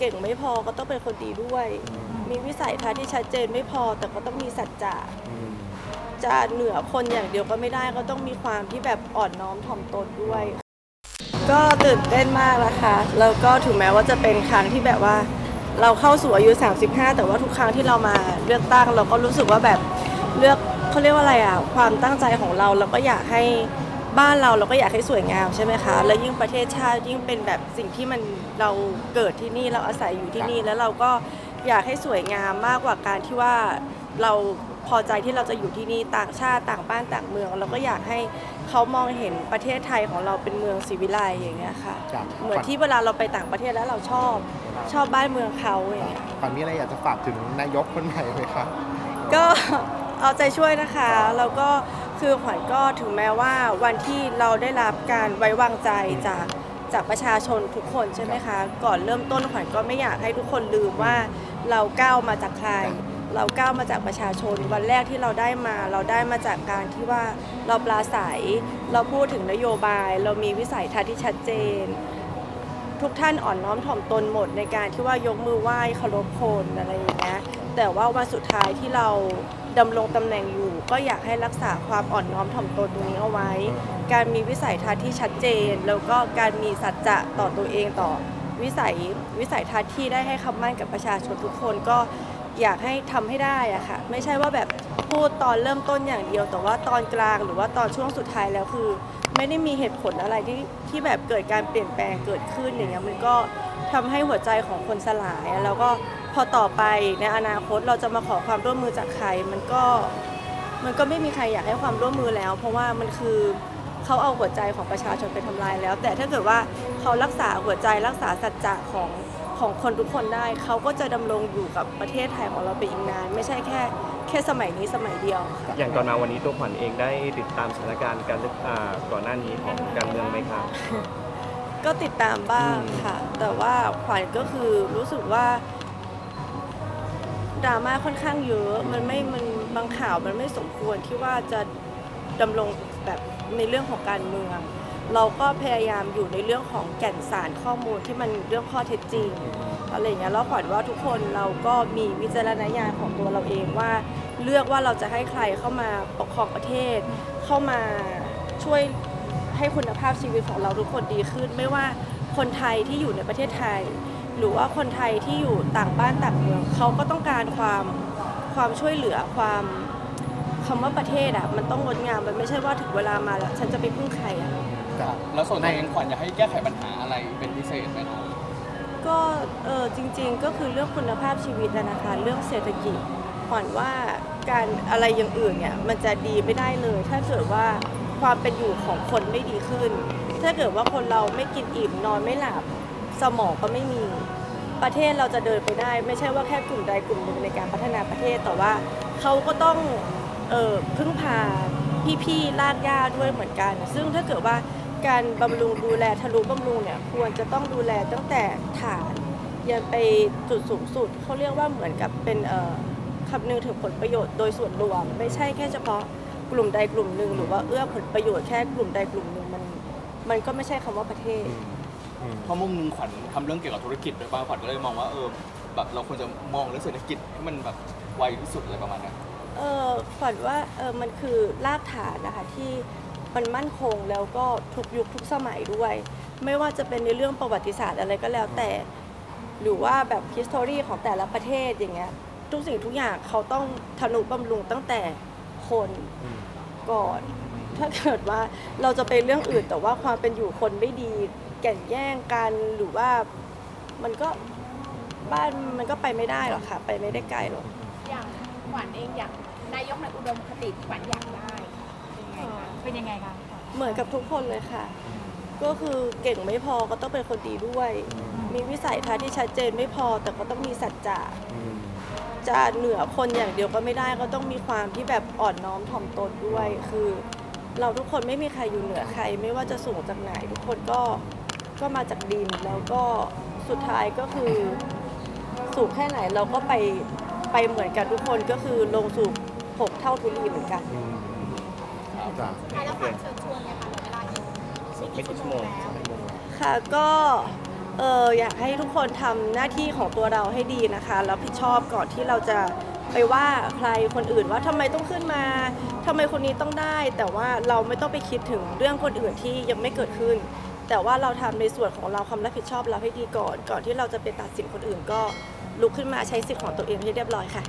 เก่งไม่พอก็ต้องเป็นคนดีด้วย มีวิสัยทัศน์ที่ชัดเจนไม่พอ แต่ก็ต้องมีสัจจะอืมจะเหนือคนอย่างเดียวก็ไม่ได้ก็ต้องมีความที่แบบอ่อนน้อมถ่อมตนด้วย ก็ตื่นเต้นมากนะคะแล้วก็ถึงแม้ว่าจะเป็นครั้งที่แบบว่า เราเข้าสู่อายุ 35 แต่ว่าทุกครั้งที่เรามาเลือกตั้ง เราก็รู้สึกว่าแบบเลือกเขาเรียกว่าอะไรอะความตั้งใจของเราเราก็อยากให้ บ้านเราเราก็อยากให้สวยงามใช่ไหมคะ แล้วยิ่งประเทศชาติยิ่งเป็นแบบสิ่งที่มันเราเกิดที่นี่เราอาศัยอยู่ที่นี่แล้วเราก็อยากให้สวยงามมากกว่าการที่ว่าเราพอใจที่เราจะอยู่ที่นี่ต่างชาติต่างบ้านต่างเมือง เราก็อยากให้เขามองเห็นประเทศไทยของเราเป็นเมืองศรีวิไลอย่างเงี้ยค่ะ ครับ เหมือนที่เวลาเราไปต่างประเทศแล้วเราชอบชอบบ้านเมืองเขาอย่างเงี้ยขวัญมีอะไรอยากจะฝากถึงนายกคนใหม่ไหมครับ ก็ เอาใจช่วยนะคะ แล้วก็ คือขวัญก็ถึงแม้ว่าวันที่เราได้รับการไว้วางใจจากจากประชาชนทุกคนใช่ไหมคะ ก่อนเริ่มต้นขวัญก็ไม่อยากให้ทุกคนลืมว่าเราก้าวมาจากใคร เราก้าวมาจากประชาชน วันแรกที่เราได้มา เราได้มาจากการที่ว่าเราปลาใสเราพูดถึงนโยบาย เรามีวิสัยทัศน์ที่ชัดเจน ทุกท่านอ่อนน้อมถ่อมตนหมดในการที่ว่ายกมือไหว้เคารพคนอะไรอย่างเงี้ย แต่ว่าวันสุดท้ายที่เราดำรงตำแหน่งอยู่ ก็อยากให้รักษาความอ่อนน้อมถ่อมตนตรงนี้เอาไว้ การมีวิสัยทัศน์ที่ชัดเจน แล้วก็การมีสัจจะต่อตัวเองต่อวิสัยวิสัยทัศน์ที่ได้ให้คำมั่นกับประชาชนทุกคนก็อยากให้ทำให้ได้อะค่ะ ไม่ใช่ว่าแบบพูดตอนเริ่มต้นอย่างเดียว แต่ว่าตอนกลางหรือว่าตอนช่วงสุดท้ายแล้วคือ ไม่ได้มีเหตุผลอะไรที่ที่แบบเกิดการเปลี่ยนแปลงเกิดขึ้นอย่างเงี้ยมันก็ทำให้หัวใจของคนสลายแล้วก็ พอต่อไปในอนาคตเราจะมาขอความร่วมมือจากใคร มันก็มันก็ไม่มีใครอยากให้ความร่วมมือแล้ว เพราะว่ามันคือเขาเอาหัวใจของประชาชนไปทำลายแล้ว แต่ถ้าเกิดว่าเขารักษาหัวใจรักษาสัจจะของของคนทุกคนได้ เขาก็จะดำรงอยู่กับประเทศไทยของเราไปอีกนาน ไม่ใช่แค่แค่สมัยนี้สมัยเดียวค่ะอย่างก่อนมาวันนี้ตัวขวัญเองได้ติดตามสถานการณ์การเลือกอ่าก่อนหน้านี้ของการเมืองไหมครับก็ติดตามบ้างค่ะ แต่ว่าขวัญก็คือรู้สึกว่า ดราม่าค่อนข้างเยอะ มันไม่ มันบางข่าวมันไม่สมควรที่ว่าจะดำรงแบบในเรื่องของการเมือง เราก็พยายามอยู่ในเรื่องของแก่นสารข้อมูลที่มันเรื่องข้อเท็จจริงอะไรอย่างเงี้ยแล้วขวัญว่าทุกคนเราก็มีวิจารณญาณของตัวเราเองว่า เลือกว่าเราจะให้ใครเข้ามาปกครองประเทศ เข้ามาช่วยให้คุณภาพชีวิตของเราทุกคนดีขึ้น ไม่ว่าคนไทยที่อยู่ในประเทศไทย หรือว่าคนไทยที่อยู่ต่างบ้านต่างเมืองเขาก็ต้องการความความช่วยเหลือความคำว่าประเทศอะมันต้องงดงามมันไม่ใช่ว่าถึงเวลามาแล้วฉันจะไปพึ่งใครอะครับแล้วส่วนตัวเองขวัญอยากให้แก้ไขปัญหาอะไรเป็นพิเศษไหมน้องก็เออจริง ๆ ก็คือเรื่องคุณภาพชีวิตอะนะคะ เรื่องเศรษฐกิจขวัญว่าการอะไรอย่างอื่นเนี่ยมันจะดีไม่ได้เลย ถ้าเกิดว่าความเป็นอยู่ของคนไม่ดีขึ้น ถ้าเกิดว่าคนเราไม่กินอิ่มนอนไม่หลับ สมองก็ไม่มี ประเทศเราจะเดินไปได้ ไม่ใช่ว่าแค่กลุ่มใดกลุ่มหนึ่งในการพัฒนาประเทศแต่ว่าเขาก็ต้องเออพึ่งพาพี่ๆลากย่าด้วยเหมือนกัน ซึ่งถ้าเกิดว่าการบำรุงดูแลทะลุบำรุงเนี่ยควรจะต้องดูแลตั้งแต่ฐานยันไปจุดสูงสุดเขาเรียกว่าเหมือนกับเป็นเอ่อคำนึงถึงผลประโยชน์โดยส่วนรวม ไม่ใช่แค่เฉพาะกลุ่มใดกลุ่มหนึ่งหรือว่าเอื้อผลประโยชน์แค่กลุ่มใดกลุ่มหนึ่งมัน มันก็ไม่ใช่คำว่าประเทศ เพราะมุมหนึงขวัญทำเรื่องเกี่ยวกับธุรกิจด้วยบ้างขวัญก็เลยมองว่าเออแบบเราควรจะมองเรื่องเศรษฐกิจให้มันแบบไวที่สุดอะไรประมาณเนี้ยเออขวัญว่าเออมันคือรากฐานนะคะที่มันมั่นคงแล้วก็ทุกยุคทุกสมัยด้วย ไม่ว่าจะเป็นในเรื่องประวัติศาสตร์อะไรก็แล้วแต่ หรือว่าแบบ history ของแต่ละประเทศอย่างเงี้ยทุกสิ่งทุกอย่างเขาต้องทนุบำรุงตั้งแต่คนอืมก่อน ถ้าเกิดว่าเราจะไปเรื่องอื่นแต่ว่าความเป็นอยู่คนไม่ดี แก่งแย่งกันหรือว่ามันก็บ้านมันก็ไปไม่ได้หรอกค่ะ ไปไม่ได้ไกลหรอก อย่างขวัญเองอยากนายกในอุดมคติที่ขวัญอยากได้เป็นยังไงคะเป็นยังไงคะเหมือนกับทุกคนเลยค่ะ ก็คือเก่งไม่พอก็ต้องเป็นคนดีด้วย มีวิสัยทัศน์ที่ชัดเจนไม่พอแต่ก็ต้องมีสัจจะอืมจะเหนือคนอย่างเดียวก็ไม่ได้ก็ต้องมีความที่แบบอ่อนน้อมถ่อมตนด้วย คือ เราทุกคนไม่มีใครอยู่เหนือใคร ไม่ว่าจะสูงจากไหนทุกคนก็ ก็มาจากดินแล้วก็สุดท้ายก็คือสูงแค่ไหนเราก็ไปไปเหมือนกันทุกคนก็คือลงสู่หกเท่าทุลีเหมือนกันอืมจ้ะใครแล้วขวัญเชิญชวนเลยค่ะเหลือเวลาอีกไม่กี่ชั่วโมงแล้ว ค่ะก็เอเอออยากให้ทุกคนทำหน้าที่ของตัวเราให้ดีนะคะแล้วผิดชอบก่อนที่เราจะไปว่าใครคนอื่นว่าทำไมต้องขึ้นมาทำไมคนนี้ต้องได้ แต่ว่าเราไม่ต้องไปคิดถึงเรื่องคนอื่นที่ยังไม่เกิดขึ้น แต่ว่าเราทำในส่วนของเราความรับผิดชอบเราให้ดีก่อน ก่อนที่เราจะไปตัดสินคนอื่นก็ลุกขึ้นมาใช้สิทธิ์ของตัวเองให้เรียบร้อยค่ะ